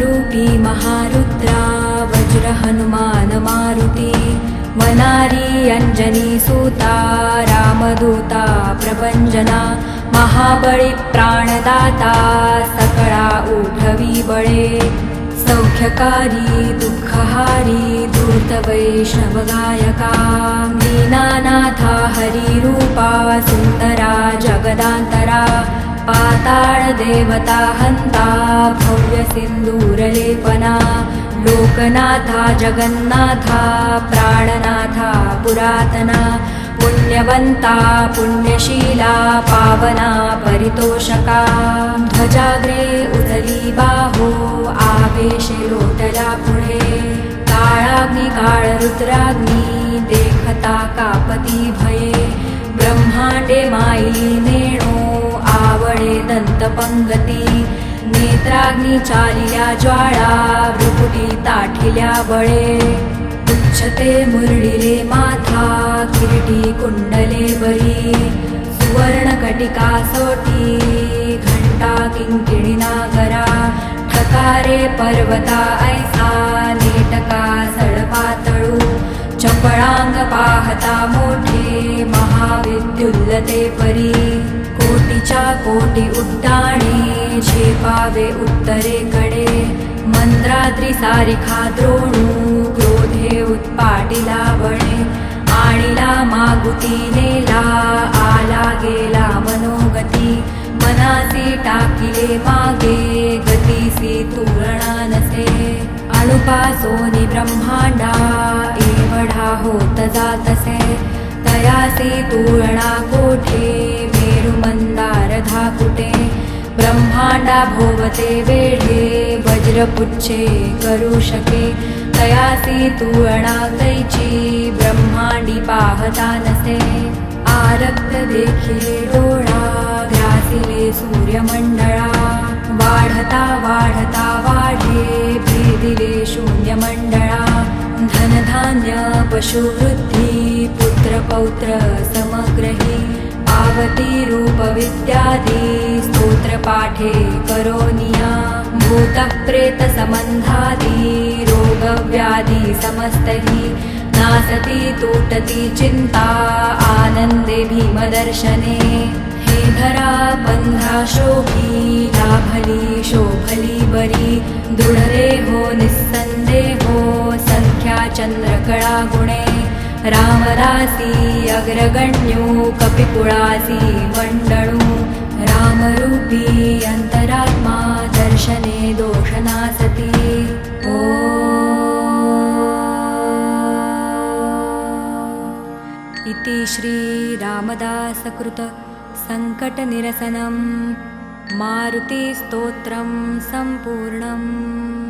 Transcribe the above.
रूपी महारुद्रा वज्र हनुमान मारुती वनारी अंजनी सूता रामदूता प्रपंजना महाबळी प्राणदाता सकळा उठवी बळे सौख्यकारी दुःखहारी धूर्त मीनानाथा गायका दीनानाथा हरिरूपा सुन्दरा जगदांतरा देवता हंता भव्य सिंदूरलेपना लोकनाथा जगन्नाथा प्राणनाथा पुरातना पुण्यवंता पुण्यशीला पावना परितोषका। ध्वजाग्रे उदली बाहो आवेशे लोटला पुढे। काळाग्नी काळ रुद्राग्नी देखता कापती भये। ब्रह्मांडे माई पंगती. नेत्राग्नी चालिल्या ज्वाळा भ्रुकुटी ताठिल्या बळे. उच्छते मुरडिले माथा किरीटी कुंडले बरी. सुवर्णकटिका सोटी घंटा किंकिणी नागरा ठकारे पर्वता ऐसा नेटका सडपातळू चपळांग पाहता मोठे महाविद्युल्लते परी. कोटी उड्डाणे झेपावे उत्तरेकडे मंद्राद्री सारिखा द्रोणू क्रोधे उत्पाटिला बळे आणिला मागुती नेला आला गेला मनोगती मनासी टाकिले मागे गतीसी तुळणा नसे. अणुपासोनी ब्रह्मांडा एवढा होत जातसे तयासी तुळणा ब्रह्मांडा भोवते वेढे वज्रपुच्छे करू शके. तयासी तुळणा कैची ब्रह्मांडी पाहता नसे. आरक्त देखिले डोळा ग्रासिले सूर्यमंडळा. वाढता वाढता वाढे भेदिले शून्यमंडळा. धनधान्य पशुवृद्धी पुत्र पौत्र समग्रही. पार्वतीरूपविद्यादि स्तोत्रपाठे करोनिया। भूतः प्रेतसम्बन्धादि रोगव्याधि समस्तहि नासति तूटति चिन्ता आनन्दे भीमदर्शने। हे धरा बन्धा शोकी लाभली शोभली बरी दृढरेहो निस्सन्देहो संख्याचन्द्रकरा गुणे रामदासी अग्रगण्यो कपिकुळासी मंडळू रामरूपी अंतरात्मा दर्शने दोषनासती। ओ इति श्रीरामदासकृत सङ्कटनिरसनं मारुतिस्तोत्रं सम्पूर्णम्